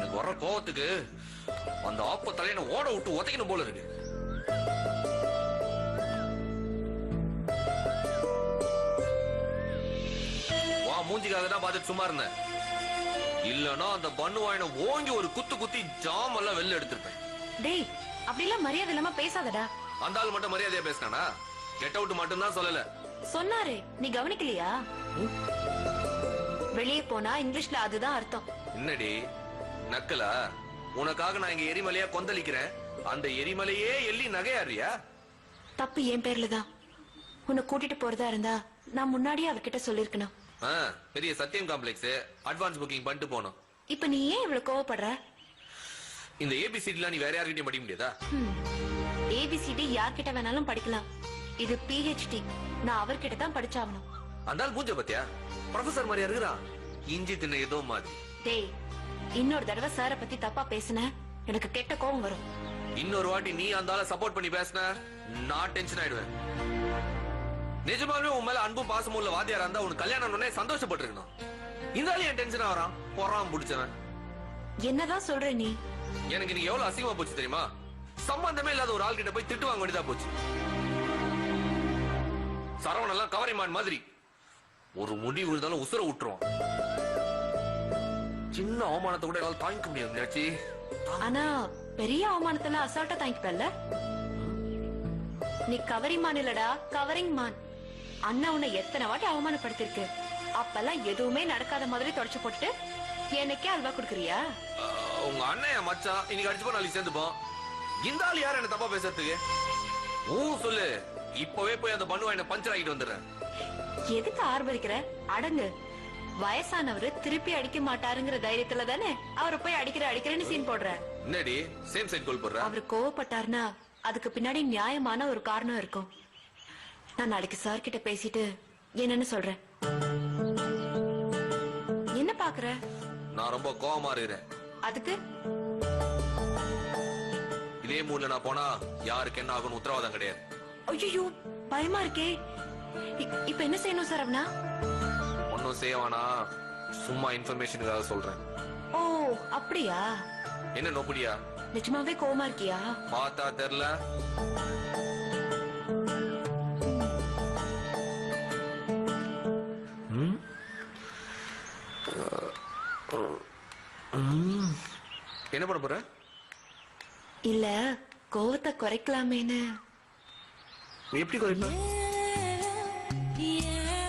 எனக்கு வர்ற கோவத்துக்கு அந்த ஆப்ப தலையனை ஓட விட்டு உதைக்கணும் போல இருக்கு. வா மூஞ்சிக்காக தான் பார்த்துட்டு சும்மா இருந்தேன் இல்லனா அந்த பண்ணு வாயின ஓங்கி ஒரு குத்து குத்தி ஜாம் எல்லாம் வெளில எடுத்திருப்பேன். டேய் அப்படிலாம் மரியாதை இல்லாம பேசாதடா. அந்த ஆள் மட்டும் மரியாதையா பேசினானா கெட் அவுட் மட்டும் தான் சொல்லல. சொன்னாரு நீ கவனிக்கலையா? வெளியே போனா இங்கிலீஷ்ல அதுதான் அர்த்தம். என்னடி? நக்கலா? உனக்காக நான் இங்க எரிமலையா கொந்தளிக்கிறேன். அந்த எரிமலையே எள்ளி நகையாறியா தப்பு என் பேர்ல தான். உன்னை கூட்டிட்டு போறதா இருந்தா நான் முன்னாடியே அவர்கிட்ட சொல்லிருக்கணும். ஆ, பெரிய சத்தியம் காம்ப்ளெக்ஸ். அட்வான்ஸ் புக்கிங் பண்ணிட்டு போனோம் இப்ப நீ ஏன் இவ்வளவு கோவப்படுற? இந்த ஏபிசிடிலாம் நீ வேற யார்கிட்டயும் படிக்க முடியாதா? ஏபிசிடி யார்கிட்ட வேணாலும் படிக்கலாம். இது பிஹெச்டி நான் அவர்கிட்ட தான் படிச்சாகணும். அந்த ஆள் மூஞ்ச பத்தியா ப்ரொஃபசர் மாதிரியா இருக்கிறான். இஞ்சி தின்ன ஏதோ மாதிரி. டேய் இன்னொரு தடவை சார பத்தி தப்பா பேசுன. எனக்கு கெட்ட கோவம் வரும். இன்னொரு வாட்டி நீ அந்த ஆளை சப்போர்ட் பண்ணி பேசின நான் டென்ஷன் ஆயிடுவேன். நிஜமாவே உன் மேல அன்பும் பாசமும் உள்ள வாத்தியாரா இருந்தா உனக்கு கல்யாணம் உடனே சந்தோஷப்பட்டிருக்கணும். இந்த ஆளு ஏன் டென்ஷன் ஆகிறான் பொறாம பிடிச்சவன். என்னதான் சொல்ற நீ? எனக்கு நீ எவ்வளவு அசிங்கமா போச்சு தெரியுமா? சம்பந்தமே இல்லாத ஒரு ஆள் கிட்ட போய் திட்டு வாங்க வேண்டியதா போச்சு. சரவணன் எல்லாம் கவரிமான் மாதிரி. ஒரு முடி விழுந்தாலும் உசுர விட்டுருவான் சின்ன அவமானத்தை கூட என்னால தாங்கிக்க முடியாது மீனாட்சி. ஆனா பெரிய அவமானத்தெல்லாம் அசால்ட்டா தாங்கிப்பல்ல நீ கவரிங் மான் இல்லடா கவரிங் மான் அண்ணா உன்னை எத்தனை வாட்டி அவமானப்படுத்திருக்கு? அப்பெல்லாம் எதுவுமே நடக்காத மாதிரி தொடச்சு போட்டுட்டு எனக்கே அல்வா குடுக்குறியா? உங்க அண்ணன் மச்சான். இன்னைக்கு அடிச்சு போ நாளைக்கு சேர்ந்துப்போம் இந்த ஆள் யார்? என்ன தப்பா பேசுறதுக்கு? ஊ சொல்லு. இப்பவே போய் அந்த பண்ணுவா என்ன பஞ்சர் ஆகிட்டு வந்துடுறேன். எதுக்கு ஆர்வரிக்கிற? அடங்கு. வயசானவரு திருப்பி அடிக்க மாட்டாருங்கிற தைரியத்துல தானே அவரை போய் அடிக்கிற அடிக்கிறேன்னு சீன் போடுற. என்னடி? சேம் சைட் கோல் போடுற? அவர் கோவப்பட்டாருன்னா அதுக்கு பின்னாடி நியாயமான ஒரு காரணம் இருக்கும். நான் நாளைக்கு சார் கிட்ட பேசிட்டு என்னன்னு சொல்றேன். என்ன பாக்குற? நான் ரொம்ப கோவமா இருக்கிறேன். அதுக்கு? இதே மூட்ல நான் போனா யாருக்கு என்ன ஆகும்னு உத்தரவாதம் கிடையாது. ஐயோ பயமா இருக்கே. இப்ப என்ன செய்யணும் சார் அவனா ஒன்னும் செய்ய வேணாம். சும்மா இன்ஃபர்மேஷனுக்காக சொல்றேன். ஓ அப்படியா? என்ன நோப்படியா நிஜமாவே கோவமா இருக்கியா? பார்த்தா தெரியல. என்ன பண்ண போற? இல்ல கோவத்தை குறைக்கலாமேன்னு. நீ எப்படி குறைப்ப? Yeah.